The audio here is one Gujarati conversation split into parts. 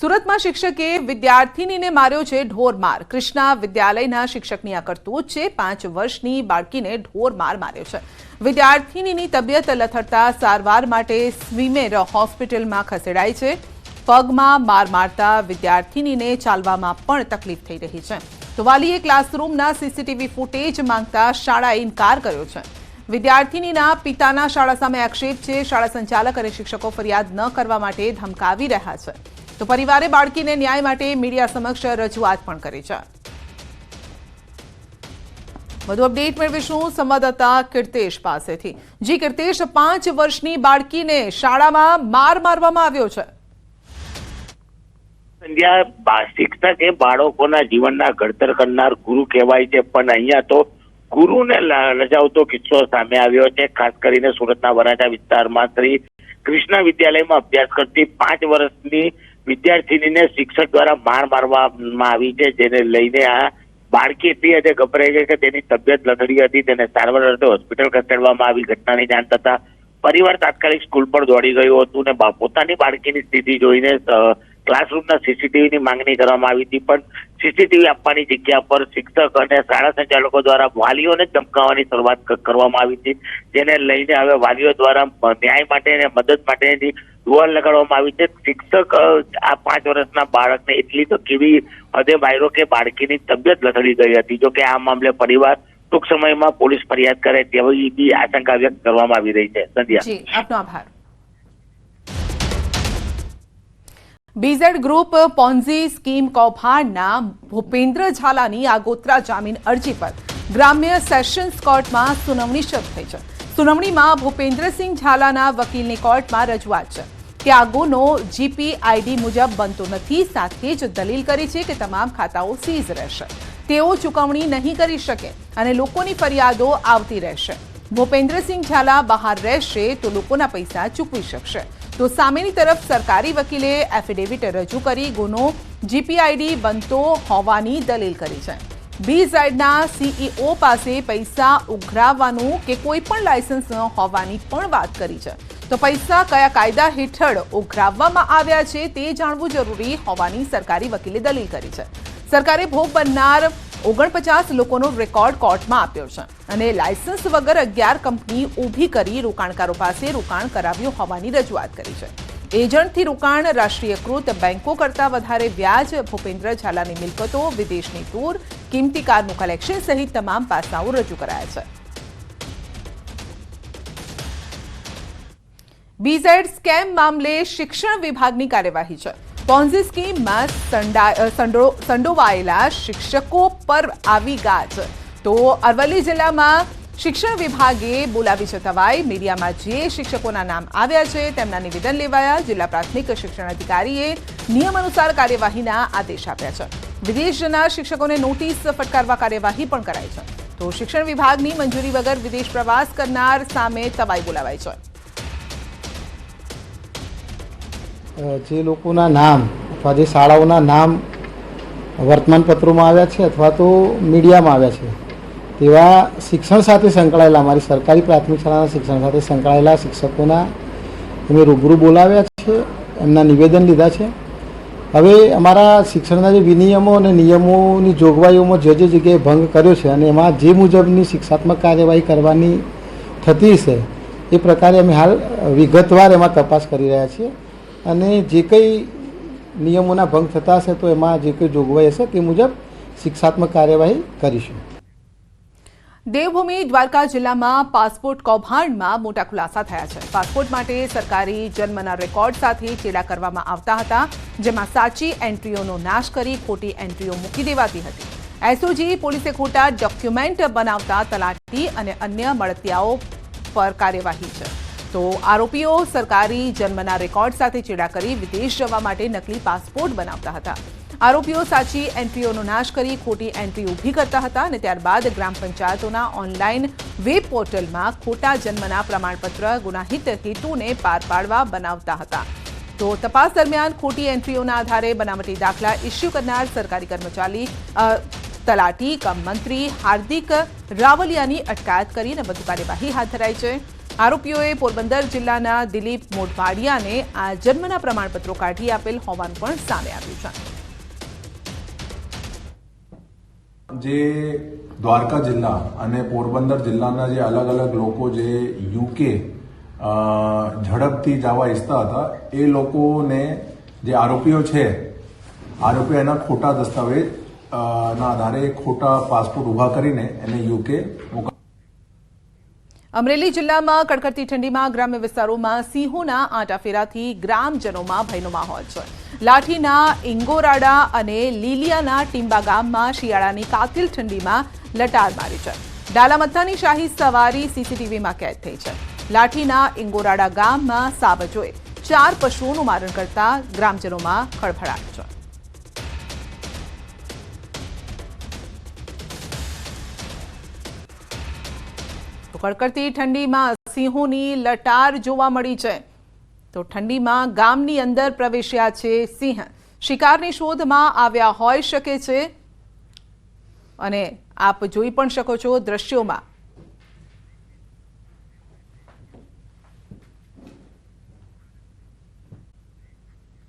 સુરતમાં શિક્ષકે વિદ્યાર્થીનીને માર્યો છે ઢોરમાર. કૃષ્ણા વિદ્યાલયના શિક્ષકની આ કરતૂત છે. પાંચ વર્ષની બાળકીને ઢોરમાર માર્યો છે. વિદ્યાર્થીનીની તબિયત લથડતા સારવાર માટે સ્વીમેર હોસ્પિટલમાં ખસેડાઈ છે. પગમાં માર મારતા વિદ્યાર્થીનીને ચાલવામાં પણ તકલીફ થઈ રહી છે. તો વાલીએ ક્લાસરૂમના સીસીટીવી ફૂટેજ માંગતા શાળાએ ઇનકાર કર્યો છે. વિદ્યાર્થીનીના પિતાના શાળા સામે આક્ષેપ છે. શાળા સંચાલક અને શિક્ષકો ફરિયાદ ન કરવા માટે ધમકાવી રહ્યા છે. તો પરિવારે બાળકીને ન્યાય માટે મીડિયા સમક્ષ રજૂઆત પણ કરી છે. વધુ અપડેટ મેળવીશું સંવાદદાતા કીર્તેશ પાસેથી. જી કીર્તેશ, પાંચ વર્ષની બાળકીને શાળામાં માર મારવામાં આવ્યો છે. શિક્ષક એ બાળકોના જીવનના ઘડતર કરનાર ગુરુ કહેવાય છે, પણ અહીંયા તો ગુરુને લજાવતો કિસ્સો સામે આવ્યો છે. ખાસ કરીને સુરતના વરાછા વિસ્તારમાં શ્રી કૃષ્ણ વિદ્યાલયમાં અભ્યાસ કરતી પાંચ વર્ષની વિદ્યાર્થીનીને શિક્ષક દ્વારા માર મારવામાં આવી છે, જેને લઈને આ બાળકી હતી હદે ગભરાઈ ગઈ કે તેની તબિયત લથડી હતી, તેને સારવાર અર્થે હોસ્પિટલ ખસેડવામાં આવી ઘટનાની જાણ થતા પરિવાર તાત્કાલિક સ્કૂલ પર દોડી ગયું હતું ને પોતાની બાળકીની સ્થિતિ જોઈને ક્લાસરૂમના સીસીટીવીની માંગણી કરવામાં આવી હતી, પણ સીસીટીવી આપવાની જગ્યા પર શિક્ષક અને શાળા સંચાલકો દ્વારા વાલીઓને ધમકાવવાની શરૂઆત કરવામાં આવી હતી, જેને લઈને હવે વાલીઓ દ્વારા ન્યાય માટે અને મદદ માટેની દુઆ લગાડવામાં આવી છે. શિક્ષક આ પાંચ વર્ષના બાળકને એટલી તો કેવી હદે માર્યો કે બાળકીની તબિયત લથડી ગઈ હતી. જો કે આ મામલે પરિવાર ટૂંક સમયમાં પોલીસ ફરિયાદ કરે તેવી બી આશંકા વ્યક્ત કરવામાં આવી રહી છે. સંધ્યા. આપનો આભાર. બીઝેડ ગ્રુપ પોન્ઝી સ્કીમ કૌભાંડના ભૂપેન્દ્ર ઝાલાની આગોતરા જામીન અરજી પર ગ્રામ્ય સેશન્સ કોર્ટમાં સુનાવણી શરૂ થઈ છે. સુનાવણીમાં ભૂપેન્દ્રસિંહ ઝાલાના વકીલની કોર્ટમાં રજૂઆત છે. કે આ ગુનો જીપીઆઈડી મુજબ બનતો નથી. સાથે જ દલીલ કરી છે કે તમામ ખાતાઓ સીઝ રહેશે. તેઓ ચૂકવણી નહીં કરી શકે અને લોકોની ફરિયાદો આવતી રહેશે. ભૂપેન્દ્રસિંહ ઝાલા બહાર રહેશે તો લોકોના પૈસા ચૂકવી શકશે. તો સામેની તરફ સરકારી વકીલે એફિડેવિટ રજૂ કરી ગુનો જીપીઆઈડી બનતો હોવાની દલીલ કરી છે. બી ઝેડના સીઈઓ પાસે પૈસા ઉઘરાવવાનું કે કોઈ પણ લાયસન્સ ન હોવાની પણ વાત કરી છે. તો પૈસા કયા કાયદા હેઠળ ઉઘરાવવામાં આવ્યા છે તે જાણવું જરૂરી હોવાની સરકારી વકીલે દલીલ કરી છે. સરકારે ભોગ બનનાર ઓગણપચાસ લોકોનો રેકોર્ડ કોર્ટમાં આપ્યો છે અને લાયસન્સ વગર અગિયાર કંપની ઊભી કરી રોકાણકારો પાસે રોકાણ કરાવ્યું હોવાની રજૂઆત કરી છે. એજન્ટથી રોકાણ રાષ્ટ્રીયકૃત બેંકો કરતાં વધારે વ્યાજ ભૂપેન્દ્ર ઝાલાની મિલકતો, વિદેશની ટૂર, કિંમતી કારનું કલેક્શન સહિત તમામ પાસાઓ રજૂ કરાયા છે. બીઝેડ સ્કેમ મામલે શિક્ષણ વિભાગની કાર્યવાહી છે. પોન્ઝી સ્કીમમાં સંડા- સંડો- સંડોવાયેલા શિક્ષકો પર આવી ગાજ. તો અરવલ્લી જિલ્લામાં શિક્ષણ વિભાગે બોલાવી છે તવાઈ. મીડિયામાં જે શિક્ષકોના નામ આવ્યા છે, તેમના નિવેદન લેવાયા. જિલ્લા પ્રાથમિક શિક્ષણ અધિકારીએ નિયમ અનુસાર કાર્યવાહીના આદેશ આપ્યા છે. વિદેશ જનાર શિક્ષકોને નોટિસ ફટકારવા કાર્યવાહી પણ કરાઈ છે. તો શિક્ષણ વિભાગની મંજૂરી વગર વિદેશ પ્રવાસ કરનાર સામે તવાઈ બોલાવાઈ છે. જે લોકોના નામ, અથવા જે શાળાઓના નામ વર્તમાનપત્રોમાં આવ્યા છે અથવા તો મીડિયામાં આવ્યા છે, તેવા શિક્ષણ સાથે સંકળાયેલા અમારી સરકારી પ્રાથમિક શાળાના શિક્ષણ સાથે સંકળાયેલા શિક્ષકોના અમે રૂબરૂ બોલાવ્યા છે, એમના નિવેદન લીધા છે. હવે અમારા શિક્ષણના જે વિનિયમો અને નિયમોની જોગવાઈઓમાં જે જે જગ્યાએ ભંગ કર્યો છે અને એમાં જે મુજબની શિક્ષાત્મક કાર્યવાહી કરવાની થતી છે, એ પ્રકારે અમે હાલ વિગતવાર એમાં તપાસ કરી રહ્યા છીએ. અને જે કંઈ નિયમોના ભંગ થતા હશે તો એમાં જે કંઈ જોગવાઈ હશે તે મુજબ શિક્ષાત્મક કાર્યવાહી કરીશું. દેવભૂમિ દ્વારકા જિલ્લામાં પાસપોર્ટ કૌભાંડમાં મોટા ખુલાસા થયા છે. પાસપોર્ટ માટે સરકારી જન્મના રેકોર્ડ સાથે ચેડા કરવામાં આવતા હતા, જેમાં સાચી એન્ટ્રીઓનો નાશ કરી ખોટી એન્ટ્રીઓ મૂકી દેવાતી હતી. એસઓજી પોલીસે ખોટા ડોક્યુમેન્ટ બનાવતા તલાટી અને અન્ય મળતિયાઓ પર કાર્યવાહી છે. તો આરોપીઓ સરકારી જન્મના રેકોર્ડ સાથે ચેડા કરી વિદેશ જવા માટે નકલી પાસપોર્ટ બનાવતા હતા. આરોપીઓ સાચી એન્ટ્રીઓનો નાશ કરી ખોટી એન્ટ્રી ઊભી કરતા હતા અને ત્યારબાદ ગ્રામ પંચાયતોના ઓનલાઈન વેબ પોર્ટલમાં ખોટા જન્મના પ્રમાણપત્ર ગુનાહિત હેતુને પાર પાડવા બનાવતા હતા. તો તપાસ દરમિયાન ખોટી એન્ટ્રીઓના આધારે બનાવટી દાખલા ઇસ્યુ કરનાર સરકારી કર્મચારી તલાટી કમ મંત્રી હાર્દિક રાવલિયાની અટકાયત કરીને વધુ કાર્યવાહી હાથ ધરાઈ છે. આરોપીઓએ પોરબંદર જિલ્લાના દિલીપ મોઢવાડિયાને આ જન્મના પ્રમાણપત્રો કાઢી આપેલ હોવાનું પણ સામે આવ્યું છે. જે દ્વારકા જિલ્લા અને પોરબંદર જિલ્લાના જે અલગ અલગ લોકો જે યુકે ઝડપથી જવા ઈચ્છતા હતા, એ લોકોને જે આરોપીઓ છે આરોપીઓ એના ખોટા દસ્તાવેજ ના આધારે ખોટા પાસપોર્ટ ઊભા કરીને એને યુકે મોકલ અમરેલી જિલ્લામાં કડકડતી ઠંડીમાં ગ્રામ્ય વિસ્તારોમાં સિંહોના આંટાફેરાથી ગ્રામજનોમાં ભયનો માહોલ છે. લાઠીના ઇંગોરાડા અને લીલિયાના ટીંબા ગામમાં શિયાળાની કાતિલ ઠંડીમાં લટાર મારી છે. ડાલામત્તાની શાહી સવારી સીસીટીવીમાં કેદ થઈ છે. લાઠીના ઇંગોરાડા ગામમાં સાવજોએ ચાર પશુઓનું મારણ કરતા ગ્રામજનોમાં ખળભળાટ છે. કડકડતી ઠંડીમાં સિંહોની લટાર જોવા મળી છે. તો ઠંડીમાં ગામની અંદર પ્રવેશ્યા છે સિંહ. શિકારની શોધમાં આવ્યા હોઈ શકે છે. અને આપ જોઈ પણ શકો છો દ્રશ્યોમાં.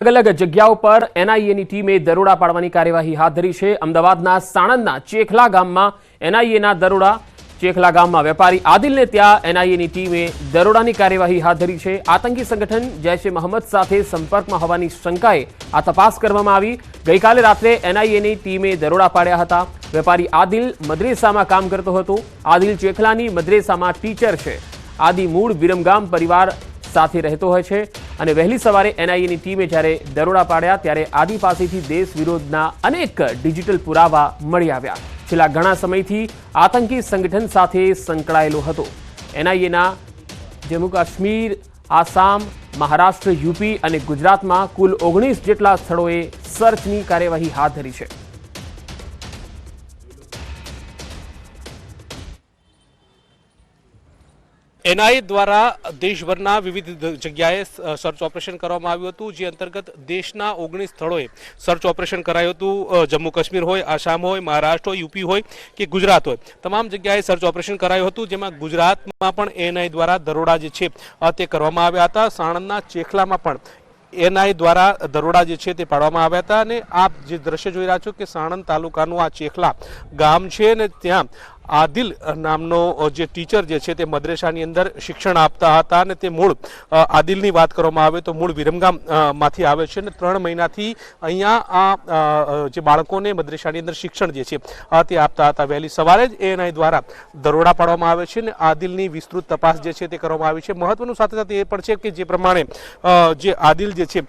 અલગ અલગ જગ્યાઓ પર એનઆઈએની ટીમે દરોડા પાડવાની કાર્યવાહી હાથ ધરી છે. અમદાવાદના સાણંદના ચેખલા ગામમાં એનઆઈએના દરોડા ચેખલા ગામમાં વેપારી આદિલને ત્યાં એનઆઈએની ટીમે દરોડાની કાર્યવાહી હાથ ધરી છે. આતંકી સંગઠન જૈશ એ મહંમદ સાથે સંપર્કમાં હોવાની શંકાએ આ તપાસ કરવામાં આવી. ગઈકાલે રાત્રે એનઆઈએની ટીમે દરોડા પાડ્યા હતા. વેપારી આદિલ મદ્રેસામાં કામ કરતો હતો. આદિલ ચેખલાની મદ્રેસામાં ટીચર છે. આદિ મૂળ વિરમગામ પરિવાર સાથે રહેતો હોય છે અને વહેલી સવારે એનઆઈએની ટીમે જ્યારે દરોડા પાડ્યા ત્યારે આદિ પાસેથી દેશ વિરોધના અનેક ડિજિટલ પુરાવા મળી આવ્યા. છેલ્લા ઘણા સમયથી આતંકી સંગઠન સાથે સંકળાયેલો હતો. એનઆઈએના જમ્મુ કાશ્મીર, આસામ, મહારાષ્ટ્ર, યુપી અને ગુજરાતમાં કુલ ઓગણીસ જેટલા સ્થળોએ સર્ચની કાર્યવાહી હાથ ધરી છે. એનઆઈએ દ્વારા દેશભરના વિવિધ જગ્યાએ સર્ચ ઓપરેશન કરવામાં આવ્યું હતું, જે અંતર્ગત દેશના ઓગણીસ સ્થળોએ સર્ચ ઓપરેશન કરાયું હતું જમ્મુ કાશ્મીર હોય, આસામ હોય, મહારાષ્ટ્ર હોય, યુપી હોય કે ગુજરાત હોય. તમામ જગ્યાએ સર્ચ ઓપરેશન કરાયું હતું, જેમાં ગુજરાતમાં પણ એનઆઈ દ્વારા દરોડા જે છે તે કરવામાં આવ્યા હતા. સાણંદના ચેખલામાં પણ એનઆઈ દ્વારા દરોડા જે છે તે પાડવામાં આવ્યા હતા. અને આપ જે દ્રશ્ય જોઈ રહ્યા છો કે સાણંદ તાલુકાનું આ ચેખલા ગામ છે ને ત્યાં આદિલ નામનો જે ટીચર જે છે તે મદ્રેસાની અંદર શિક્ષણ આપતા હતા અને તે મૂળ આદિલની વાત કરવામાં આવે તો મૂળ વિરમગામમાંથી આવે છે અને ત્રણ મહિનાથી અહીંયા આ જે બાળકોને મદ્રેસાની અંદર શિક્ષણ જે છે તે આપતા હતા. વહેલી સવારે જ એએનઆઈ દ્વારા દરોડા પાડવામાં આવે છે અને આદિલની વિસ્તૃત તપાસ જે છે તે કરવામાં આવી છે. મહત્વનું સાથે સાથે એ પણ છે કે જે પ્રમાણે જે આદિલ જે છે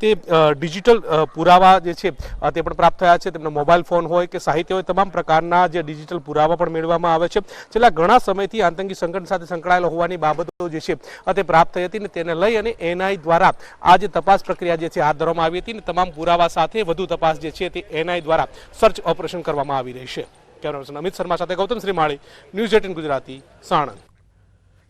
તે ડિજિટલ પુરાવા જે છે તે પણ પ્રાપ્ત થયા છે. તેમનો મોબાઈલ ફોન હોય કે સાહિત્ય હોય, તમામ પ્રકારના જે ડિજિટલ પુરાવા પણ મેળવવામાં આવે છે. છેલ્લા ઘણા સમયથી આતંકી સંગઠન સાથે સંકળાયેલો હોવાની બાબતો જે છે તે પ્રાપ્ત થઈ હતી ને તેને લઈ અને એનઆઈ દ્વારા આ જે તપાસ પ્રક્રિયા જે છે, હાથ ધરવામાં આવી હતી ને તમામ પુરાવા સાથે વધુ તપાસ જે છે, તે એનઆઈ દ્વારા સર્ચ ઓપરેશન કરવામાં આવી રહી છે. કેમેરાપર્સન અમિત શર્મા સાથે ગૌતમ શ્રીમાળી ન્યૂઝ એટીન ગુજરાતી, સાણંદ.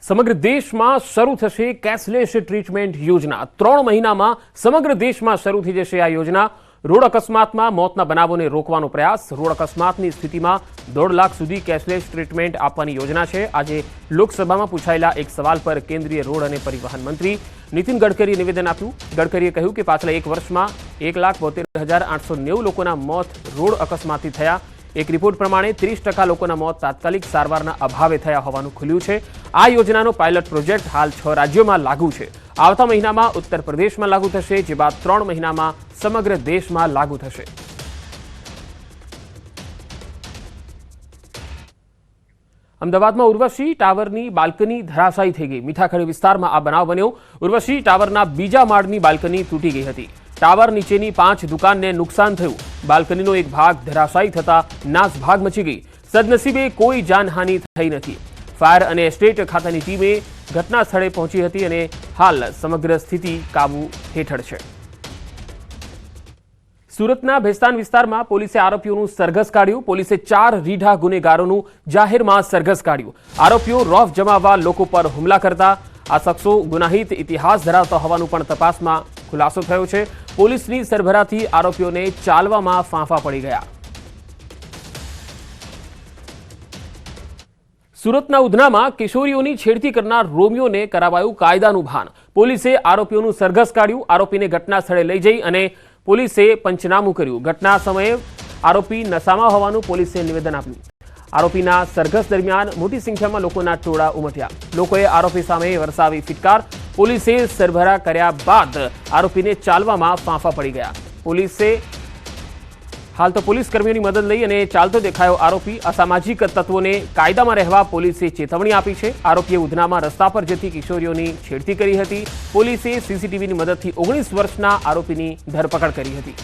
સમગ્ર દેશમાં શરૂ થશે કેશલેસ ટ્રીટમેન્ટ યોજના. ત્રણ મહિનામાં સમગ્ર દેશમાં શરૂ થઈ જશે આ યોજના. રોડ અકસ્માતમાં મોતના બનાવોને રોકવાનો પ્રયાસ. રોડ અકસ્માતની સ્થિતિમાં દોઢ લાખ સુધી કેશલેસ ટ્રીટમેન્ટ આપવાની યોજના છે. આજે લોકસભામાં પૂછાયેલા એક સવાલ પર કેન્દ્રીય રોડ અને પરિવહન મંત્રી નીતિન ગડકરીએ નિવેદન આપ્યું. ગડકરીએ કહ્યું કે પાછલા એક વર્ષમાં એક લાખ બોતેર હજાર આઠસો નેવું લોકોના મોત રોડ અકસ્માતથી થયા. એક રિપોર્ટ પ્રમાણે ત્રીસ ટકા લોકોના મોત તાત્કાલિક સારવારના અભાવે થયા હોવાનું ખુલ્યું છે. આ યોજનાનો પાયલટ પ્રોજેક્ટ હાલ છ રાજ્યોમાં લાગુ છે. આવતા મહિનામાં ઉત્તર પ્રદેશમાં લાગુ થશે, જે બાદ ત્રણ મહિનામાં સમગ્ર દેશમાં લાગુ થશે. અમદાવાદમાં ઉર્વશી ટાવરની બાલ્કની ધરાશાયી થઈ ગઈ. મીઠાખડી વિસ્તારમાં આ બનાવ બન્યો. ઉર્વશી ટાવરના બીજા માળની બાલ્કની તૂટી ગઈ હતી. ટાવર નીચેની પાંચ દુકાનને નુકસાન થયું. બાલ્કનીનો એક ભાગ ધરાશાયી થતા નાસભાગ મચી ગઈ. સદનસીબે કોઈ જાનહાનિ થઈ નથી. ફાયર અને એસ્ટેટ ખાતાની ટીમે ઘટના સ્થળે પહોંચી હતી અને હાલ સમગ્ર સ્થિતિ કાબુ હેઠળ છે. સુરતના ભેસ્તાન વિસ્તારમાં પોલીસે આરોપીઓનું સરઘસ કાઢ્યું. પોલીસે ચાર રીઢા ગુનેગારોનું જાહેરમાં સરઘસ કાઢ્યું. આરોપીઓ રોફ જમાવવા લોકો પર હુમલા કરતા આ શખ્સો ગુનાહિત ઇતિહાસ ધરાવતા હોવાનું પણ તપાસમાં ખુલાસો થયો છે. પોલીસની સરભરાથી આરોપીઓને ચાલવામાં ફાંફા પડી ગયા. સુરતના ઉધનામાં કિશોરીઓની છેડતી કરનાર રોમિયોને કરાવાયું કાયદાનું ભાન. પોલીસે આરોપીઓનું સરઘસ કાઢ્યું, આરોપીને ઘટના સ્થળે લઈ જઈ અને પોલીસે પંચનામું કર્યું. ઘટના સમયે આરોપી નશામાં હોવાનું પોલીસે નિવેદન આપ્યું. આરોપીના સરઘસ દરમિયાન મોટી સંખ્યામાં લોકોના ટોળા ઉમટ્યા. લોકોએ આરોપી સામે વરસાવી ફિટકાર. પોલીસે સરભરા કર્યા બાદ આરોપીને ચાલવામાં ફાંફા પડી ગયા. પોલીસે હાલ તો પોલીસ કર્મીઓની મદદ લઈ અને ચાલતો દેખાયો આરોપી. અસામાજિક તત્વોને કાયદામાં રહેવા પોલીસે ચેતવણી આપી છે. આરોપીએ ઉધનામાં રસ્તા પર જતી કિશોરીઓની છેડતી કરી હતી. પોલીસે સીસીટીવીની મદદથી ઓગણીસ વર્ષના આરોપીની ધરપકડ કરી હતી.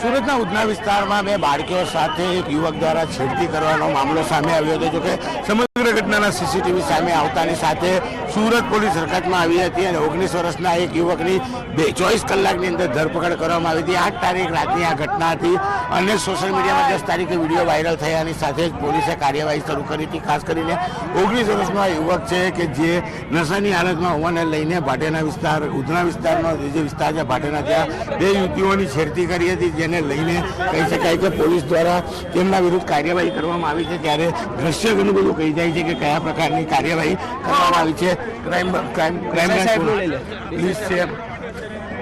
સુરતના ઉધના વિસ્તારમાં બે બાળકીઓ સાથે એક યુવક દ્વારા છેડતી કરવાનો મામલો સામે આવ્યો હતો, જોકે સમગ્ર ઘટનાના સીસીટીવી સામે આવતાની સાથે સુરત પોલીસ હરકતમાં આવી હતી અને ઓગણીસ વર્ષના એક યુવકની બે ચોવીસ કલાકની અંદર ધરપકડ કરવામાં આવી હતી. આઠ તારીખ રાતની આ ઘટના હતી અને સોશિયલ મીડિયામાં દસ તારીખે વીડિયો વાયરલ થયાની સાથે જ પોલીસે કાર્યવાહી શરૂ કરી હતી. ખાસ કરીને ઓગણીસ વર્ષનો યુવક છે કે જે નશાની હાલતમાં હોવાને લઈને ભાટેના વિસ્તાર, ઉધના વિસ્તારનો જે વિસ્તાર છે ભાટેના, ત્યાં બે યુવતીઓની છેડતી કરી હતી, જેને લઈને કહી શકાય કે પોલીસ દ્વારા તેમના વિરુદ્ધ કાર્યવાહી કરવામાં આવી છે. ત્યારે દ્રશ્ય ઘણું બધું કહી જાય છે કે કયા પ્રકારની કાર્યવાહી કરવામાં આવી છે. ક્રાઇમ ક્રાઇમ ક્રાઇમ પોલીસ છે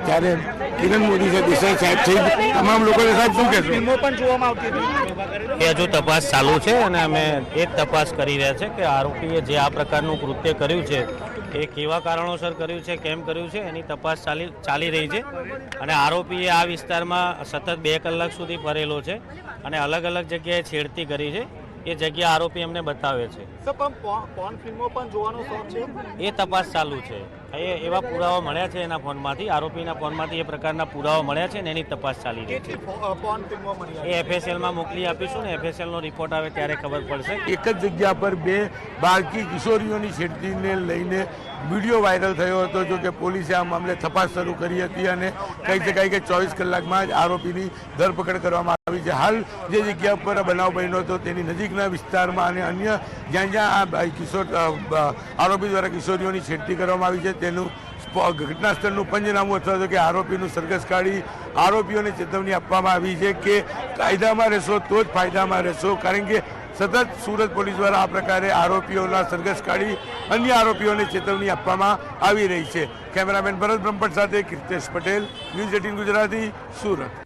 ત્યારે કિરણ મોદી છે દેસાઈ સાહેબ છે. તમામ લોકોને સાહેબ શું કહેશો? એ હજુ તપાસ ચાલુ છે અને અમે એ જ તપાસ કરી રહ્યા છે કે આરોપીએ જે આ પ્રકારનું કૃત્ય કર્યું છે એ કેવા કારણોસર કર્યું છે કેમ કર્યું છે એની તપાસ ચાલી ચાલી રહી છે. અને આરોપીએ આ વિસ્તારમાં સતત બે કલાક સુધી ફરેલો છે અને અલગ અલગ જગ્યાએ છેડતી કરી છે. એ જગ્યા આરોપી એમને બતાવે છે. એ તપાસ ચાલુ છે. એ એવા પુરાવા મળ્યા છે એના ફોનમાંથી આરોપીના ફોનમાંથી એ પ્રકારના પુરાવા મળ્યા છે ને એની તપાસ ચાલી રહી છે. એ એફએસએલમાં મોકલી આપીશું ને એફએસએલનો રિપોર્ટ આવે ત્યારે ખબર પડશે. એક જ જગ્યા પર બે બાળકી કિશોરીઓની છેડતીને લઈને વીડિયો વાયરલ થયો હતો જો કે પોલીસે આ મામલે તપાસ શરૂ કરી હતી અને કહી શકાય કે ચોવીસ કલાકમાં જ આરોપીની ધરપકડ કરવામાં આવી છે. હાલ જે જગ્યા ઉપર બનાવ બન્યો હતો તેની નજીકના વિસ્તારમાં અને અન્ય જ્યાં જ્યાં આ કિશોર આરોપી દ્વારા કિશોરીઓની છેડતી કરવામાં આવી છે, તેનું ઘટનાસ્થળનું પંચનામું અથવા તો કે આરોપીનું સરઘસ કાઢી આરોપીઓને ચેતવણી આપવામાં આવી છે કે કાયદામાં રહેશો તો જ ફાયદામાં રહેશો. કારણ કે સતત સુરત પોલીસ દ્વારા આ પ્રકારે આરોપીઓના સરઘસ કાઢી અન્ય આરોપીઓને ચેતવણી આપવામાં આવી રહી છે. કેમેરામેન ભરત બ્રહ્મભટ્ટ સાથે કીર્તેશ પટેલ, ન્યૂઝ એટીન ગુજરાતી, સુરત.